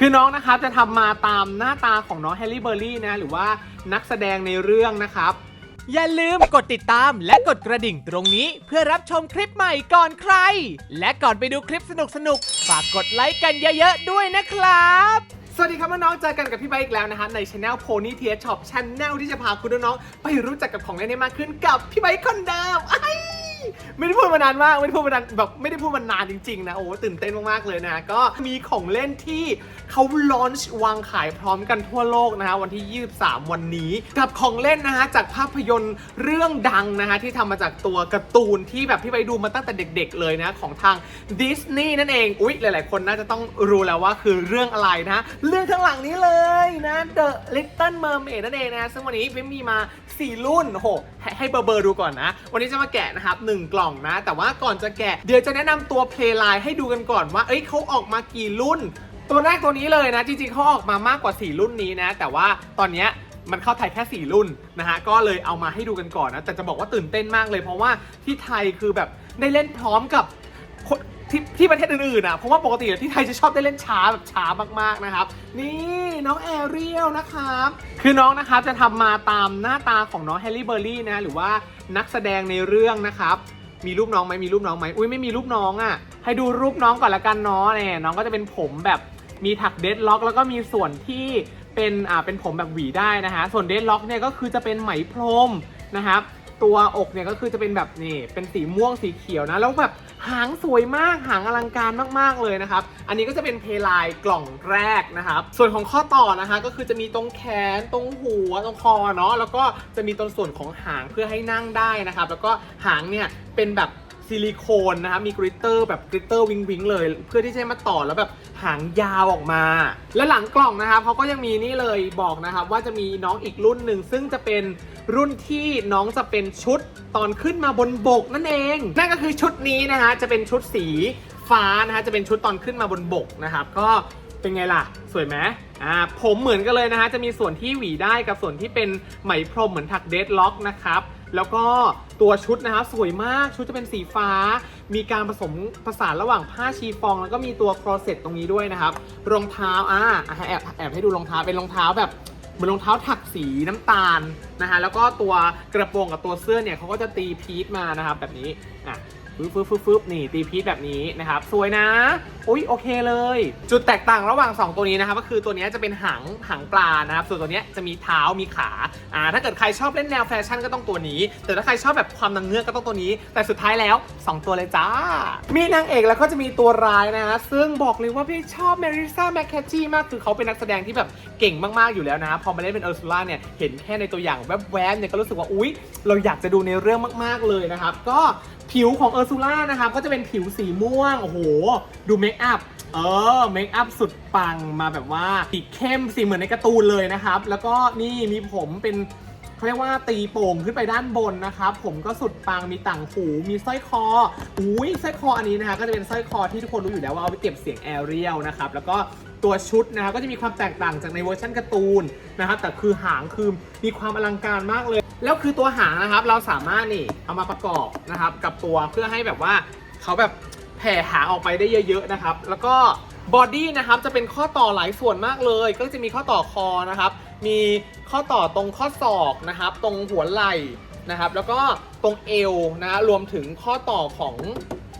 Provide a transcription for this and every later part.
คือน้องนะครับจะทำมาตามหน้าตาของน้องแฮร์รี่เบอร์รี่นะหรือว่านักแสดงในเรื่องนะครับ อย่าลืมกดติดตามและกดกระดิ่งตรงนี้เพื่อรับชมคลิปใหม่ก่อนใคร และก่อนไปดูคลิปสนุกๆฝากกดไลค์กันเยอะๆด้วยนะครับ สวัสดีครับน้องๆเจอกันกับพี่ไบค์อีกแล้วนะฮะในช anel Pony t e a Shop Channel ที่จะพาคุณน้องๆไปรู้จักกับของเล่นได้มากขึ้นกับพี่ไบค์คนเดิมไอ้ ไม่ได้พูดมานานมากไม่ได้พูดมานานแบบไม่ได้พูดมานานจริงๆนะโอ้ตื่นเต้นมากๆเลยนะ ก็มีของเล่นที่เขาลอนช์วางขายพร้อมกันทั่วโลกนะฮะวันที่ 23 วันนี้ กับของเล่นนะฮะจากภาพยนตร์เรื่องดังนะฮะที่ทำมาจากตัวการ์ตูนที่แบบพี่ไปดูมาตั้งแต่เด็ก ๆ เลยนะของทางดิสนีย์นั่นเองอุ๊ยหลาย ๆ คนน่าจะต้องรู้แล้วว่าคือเรื่องอะไรนะเรื่องข้างหลังนี้เลยนะ The Little Mermaid นั่นเองนะซึ่งวันนี้พิมมีมา 4 รุ่นโอ้โห ให้ให้เบอร์เบอร์ดูก่อนนะ วันนี้จะมาแกะนะครับ1กล่องนะ แต่ว่าก่อนจะแกะเดี๋ยวจะแนะนำตัวเพลย์ไลน์ให้ดูกันก่อนว่าเอ้ยเขาออกมากี่รุ่น ตัวแรกตัวนี้เลยนะ จริงๆเขาออกมามากกว่า 4 รุ่นนี้นะ แต่ว่าตอนเนี้ยมันเข้าไทยแค่ 4 รุ่นนะฮะ ก็เลยเอามาให้ดูกันก่อนนะ แต่จะบอกว่าตื่นเต้นมากเลย เพราะว่าที่ไทยคือแบบได้เล่นพร้อมกับ ที่ที่ประเทศอื่นๆอะเพราะว่าปกติที่ไทยจะชอบได้เล่นช้าแบบช้ามากๆนะครับ นี่น้องแอเรียลนะครับคือน้องนะครับจะทำมาตามหน้าตาของน้องแฮร์รี่เบอร์รี่นะหรือว่านักแสดงในเรื่องนะครับมีรูปน้องไหมมีรูปน้องไหมอุ้ยไม่มีรูปน้องอะ ให้ดูรูปน้องก่อนละกันเนาะเนี่ยน้องก็จะเป็นผมแบบมีถักเดดล็อกแล้วก็มีส่วนที่เป็นอ่าเป็นผมแบบหวีได้นะฮะส่วนเดดล็อกเนี่ยก็คือจะเป็นไหมพรมนะครับตัวอกเนี่ยก็คือจะเป็นแบบนี่เป็นสีม่วงสีเขียวนะ แล้วแบบ หางสวยมากหางอลังการมากๆเลยนะครับ อันนี้ก็จะเป็นเพลายกล่องแรกนะครับ ส่วนของข้อต่อนะคะก็คือจะมีตรงแขนตรงหัวตรงคอเนาะแล้วก็จะมีตรงส่วนของหางเพื่อให้นั่งได้นะครับ แล้วก็หางเนี่ยเป็นแบบซิลิโคนนะครับมีกริตเตอร์แบบกริตเตอร์วิงวิงเลย เพื่อที่จะมาต่อแล้วแบบหางยาวออกมา และหลังกล่องนะครับเขาก็ยังมีนี่เลยบอกนะครับว่าจะมีน้องอีกรุ่นหนึ่งซึ่งจะเป็น รุ่นที่น้องจะเป็นชุดตอนขึ้นมาบนบกนั่นเอง นั่นก็คือชุดนี้นะฮะจะเป็นชุดสีฟ้านะฮะจะเป็นชุดตอนขึ้นมาบนบกนะครับก็เป็นไงล่ะ สวยไหมอ่าผมเหมือนกันเลยนะฮะจะมีส่วนที่หวีได้กับส่วนที่เป็นไหมพรมเหมือนถักเดดล็อกนะครับแล้วก็ตัวชุดนะครับสวยมากชุดจะเป็นสีฟ้า มีการผสมผสานระหว่างผ้าชีฟอง แล้วก็มีตัวครอเซ็ตตรงนี้ด้วยนะครับรองเท้าอ่าแอบแอบให้ดูรองเท้าเป็นรองเท้าแบบ เหมือนรองเท้าถักสีน้ำตาลนะฮะแล้วก็ตัวกระโปรงกับตัวเสื้อเนี่ยเขาก็จะตีพีทมานะครับแบบนี้อะ ฟึบฟึบฟึบฟึบนี่ตีพีทแบบนี้นะครับ สวยนะ อุ้ยโอเคเลย จุดแตกต่างระหว่าง 2 ตัวนี้นะครับก็คือตัวนี้จะเป็นหางหางปลานะครับ ส่วนตัวนี้จะมีเท้ามีขาอ่าถ้าเกิดใครชอบเล่นแนวแฟชั่นก็ต้องตัวนี้ แต่ถ้าใครชอบแบบความนางเงือกก็ต้องตัวนี้ แต่สุดท้ายแล้ว 2 ตัวเลยจ้า มีนางเอกแล้วก็จะมีตัวร้ายนะฮะซึ่งบอกเลยว่าพี่ชอบเมริซ่าแมคแคชชี่มากคือเขาเป็นนักแสดงที่แบบเก่งมากๆอยู่แล้วนะพอมาเล่นเป็นเออร์ซูล่าเนี่ยเห็นแค่ในตัวอย่างแวบๆเนี่ยก็รู้สึกว่าอุ๊ย เราอยากจะดูในเรื่องมากๆเลยนะครับก็ ผิวของเออร์ซูล่านะครับก็จะเป็นผิวสีม่วง โอ้โห ดูเมคอัพ เออ เมคอัพสุดปังมาแบบว่าสีเข้มสีเหมือนในการ์ตูนเลยนะครับ แล้วก็นี่มีผมเป็นเขาเรียกว่าตีโป่งขึ้นไปด้านบนนะครับ ผมก็สุดปังมีต่างหูมีสร้อยคออุ้ยสร้อยคออันนี้นะคะก็จะเป็นสร้อยคอที่ทุกคนรู้อยู่แล้วว่าเอาไปเก็บเสียงแอเรียลนะครับแล้วก็ตัวชุดนะครับก็จะมีความแตกต่างจากในเวอร์ชันการ์ตูนนะครับแต่คือหางคือมีความอลังการมากเลย แล้วคือตัวหางนะครับ เราสามารถนี่เอามาประกอบนะครับ กับตัวเพื่อให้แบบว่าเขาแบบแผ่หางออกไปได้เยอะ ๆนะครับ แล้วก็บอดี้นะครับจะเป็นข้อต่อหลายส่วนมากเลย ก็จะมีข้อต่อคอนะครับ มีข้อต่อตรงข้อศอกนะครับ ตรงหัวไหล่นะครับ แล้วก็ตรงเอวนะรวมถึงข้อต่อของ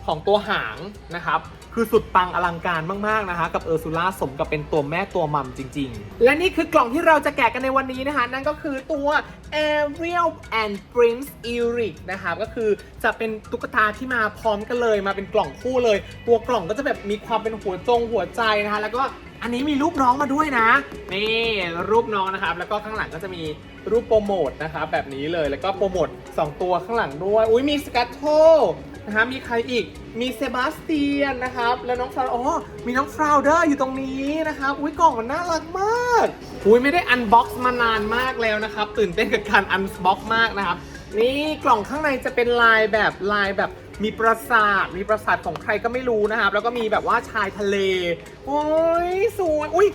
ของตัวหางนะครับ คือสุดปังอลังการมากๆนะคะ กับเออร์ซูล่าสมกับเป็นตัวแม่ตัวมัมจริง ๆ และนี่คือกล่องที่เราจะแกะกันในวันนี้นะคะ นั่นก็คือตัว Ariel and Prince Eric นะครับก็คือจะเป็นตุ๊กตาที่มาพร้อมกันเลยมาเป็นกล่องคู่เลย ตัวกล่องก็จะแบบมีความเป็นหัวจงหัวใจนะคะแล้วก็อันนี้มีรูปน้องมาด้วยนะ นี่รูปน้องนะครับ แล้วก็ข้างหลังก็จะมีรูปโปรโมทนะครับแบบนี้เลยแล้วก็โปรโมท2 ตัวข้างหลังด้วย อุ้ยมีสกัตโต นะฮะมีใครอีกมีเซบาสเตียนนะครับ แล้วน้องฟราวอ๋อมีน้องฟราวเดอร์อยู่ตรงนี้นะครับอุ้ยกล่องมันน่ารักมากอุ้ยไม่ได้อันบ็อกซ์มานานมากแล้วนะครับ ตื่นเต้นกับการอันบ็อกซ์มากนะครับ นี่กล่องข้างในจะเป็นลายแบบลายแบบมีปราสาท มีปราสาทของใครก็ไม่รู้นะครับ แล้วก็มีแบบว่าชายทะเล โอ้ยสวย อุ้ย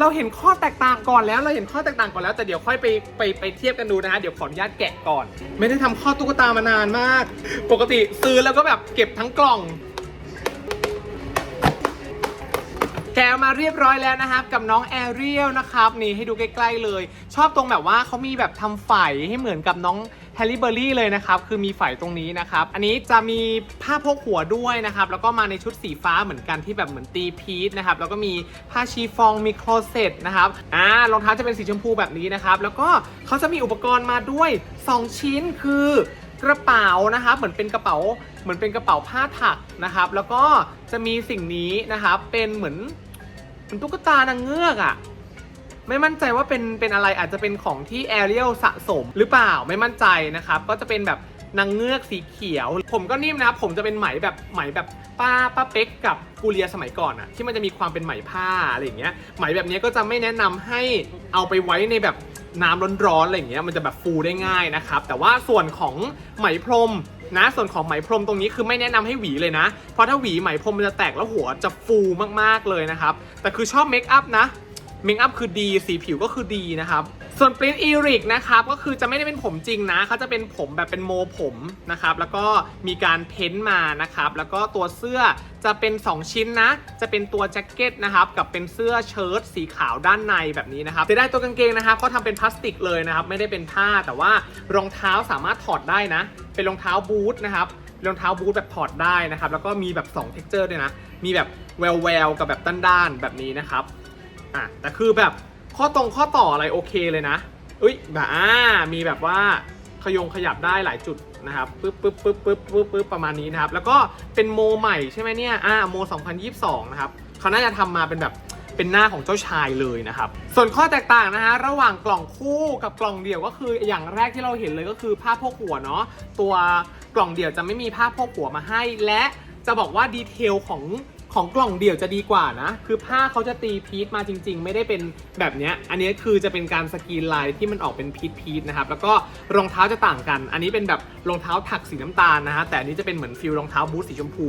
เราเห็นข้อแตกต่างก่อนแล้ว เราเห็นข้อแตกต่างก่อนแล้วแต่เดี๋ยวค่อยไปไปไปเทียบกันดูนะฮะเดี๋ยวขออนุญาตแกะก่อน ไม่ได้ทำข้อตุ๊กตามานานมาก ปกติซื้อแล้วก็แบบเก็บทั้งกล่อง แกะมาเรียบร้อยแล้วนะครับกับน้องแอเรียลนะครับนี่ให้ดูใกล้ๆเลย ชอบตรงแบบว่าเขามีแบบทำไฝให้เหมือนกับน้อง แฮร์รี่เบอร์รี่เลยนะครับ คือมีไฝตรงนี้นะครับ อันนี้จะมีผ้าพกหัวด้วยนะครับ แล้วก็มาในชุดสีฟ้าเหมือนกันที่แบบเหมือนตีพีชนะครับ แล้วก็มีผ้าชีฟองมีโคลเซ็ตนะครับ อ่ารองเท้าจะเป็นสีชมพูแบบนี้นะครับ แล้วก็เขาจะมีอุปกรณ์มาด้วย 2 ชิ้นคือกระเป๋านะครับ เหมือนเป็นกระเป๋าเหมือนเป็นกระเป๋าผ้าถักนะครับ แล้วก็จะมีสิ่งนี้นะครับ เป็นเหมือนเป็นตุ๊กตานางเงือกอะ่ะ ไม่มั่นใจว่าเป็นเป็นอะไรอาจจะเป็นของที่แอเรียลสะสมหรือเปล่าไม่มั่นใจนะครับ ก็จะเป็นแบบนางเงือกสีเขียว ผมก็นิ่มนะผมจะเป็นไหมแบบไหมแบบป้าป้าเป๊กกับกูเลียสมัยก่อนอะที่มันจะมีความเป็นไหมผ้าอะไรอย่างเงี้ยไหมแบบนี้ก็จะไม่แนะนำให้เอาไปไว้ในแบบน้ำร้อนๆอะไรอย่างเงี้ยมันจะแบบฟูได้ง่ายนะครับ แต่ว่าส่วนของไหมพรมนะ ส่วนของไหมพรมตรงนี้คือไม่แนะนำให้หวีเลยนะ เพราะถ้าหวีไหมพรมมันจะแตกแล้วหัวจะฟูมากๆเลยนะครับ แต่คือชอบเมคอัพนะ เมคอัพคือดี สีผิวก็คือดีนะครับ ส่วนปรินอีริกนะครับก็คือจะไม่ได้เป็นผมจริงนะเขาจะเป็นผมแบบเป็นโมผมนะครับแล้วก็มีการเพ้นท์มานะครับแล้วก็ตัวเสื้อจะเป็น 2 ชิ้นนะ จะเป็นตัวแจ็คเก็ตนะครับกับเป็นเสื้อเชิ้ตสีขาวด้านในแบบนี้นะครับจะได้ตัวกางเกงนะครับเขาทำเป็นพลาสติกเลยนะครับไม่ได้เป็นผ้าแต่ว่ารองเท้าสามารถถอดได้นะ เป็นรองเท้าบูทนะครับรองเท้าบูทแบบถอดได้นะครับแล้วก็มีแบบ2 t e x t อร์ด้วยนะมีแบบแววแววกับแบบด้านๆแบบนี้นะครับ อะแต่คือแบบข้อตรงข้อต่ออะไรโอเคเลยนะอุ้ยแบบอ่ามีแบบว่าขยงขยับได้หลายจุดนะครับปึ๊บปึ๊บปึ๊บปึ๊บปึ๊บปึ๊บประมาณนี้นะครับ แล้วก็เป็นโมใหม่ใช่ไหมเนี่ยอ่าโม 2022 นะครับเขาน่าจะทำมาเป็นแบบเป็นหน้าของเจ้าชายเลยนะครับ ส่วนข้อแตกต่างนะฮะระหว่างกล่องคู่กับกล่องเดี่ยวก็คืออย่างแรกที่เราเห็นเลยก็คือผ้าพกหัวเนาะตัวกล่องเดี่ยวจะไม่มีผ้าพกหัวมาให้ และจะบอกว่าดีเทลของ ของกล่องเดี่ยวจะดีกว่านะ คือผ้าเขาจะตีพีทมาจริง ๆ ไม่ได้เป็นแบบเนี้ยอันนี้คือจะเป็นการสกรีนลายที่มันออกเป็นพีทพีทนะครับ แล้วก็รองเท้าจะต่างกัน อันนี้เป็นแบบรองเท้าถักสีน้ำตาลนะฮะ แต่อันนี้จะเป็นเหมือนฟิลรองเท้าบูทสีชมพู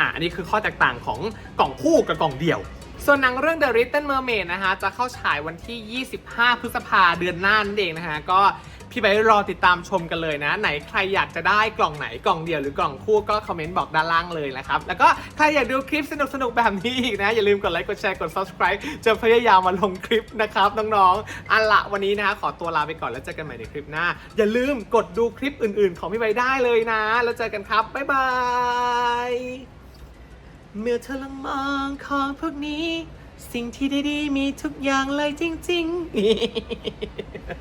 อะ อันนี้คือข้อแตกต่างของกล่องคู่กับกล่องเดี่ยว ส่วนหนังเรื่อง The Little Mermaid นะฮะ จะเข้าฉายวันที่ 25 พฤษภาเดือนหน้านั่นเองนะฮะ ก็ พี่ไบรอติดตามชมกันเลยนะ ไหนใครอยากจะได้กล่องไหนกล่องเดียวหรือกล่องคู่ก็คอมเมนต์บอกด้านล่างเลยนะครับ แล้วก็ใครอยากดูคลิปสนุกๆแบบนี้อีกนะ อย่าลืมกดไลค์กดแชร์กด subscribe จะพยายามมาลงคลิปนะครับน้องๆอันละวันนี้นะฮะขอตัวลาไปก่อนแล้วเจอกันใหม่ในคลิปหน้า อย่าลืมกดดูคลิปอื่น ๆ ของพี่ไบได้เลยนะ แล้วเจอกันครับบ๊ายบายเมื่อเธอลังมองของพวกนี้ สิ่งที่ดีๆมีทุกอย่างเลยจริง ๆ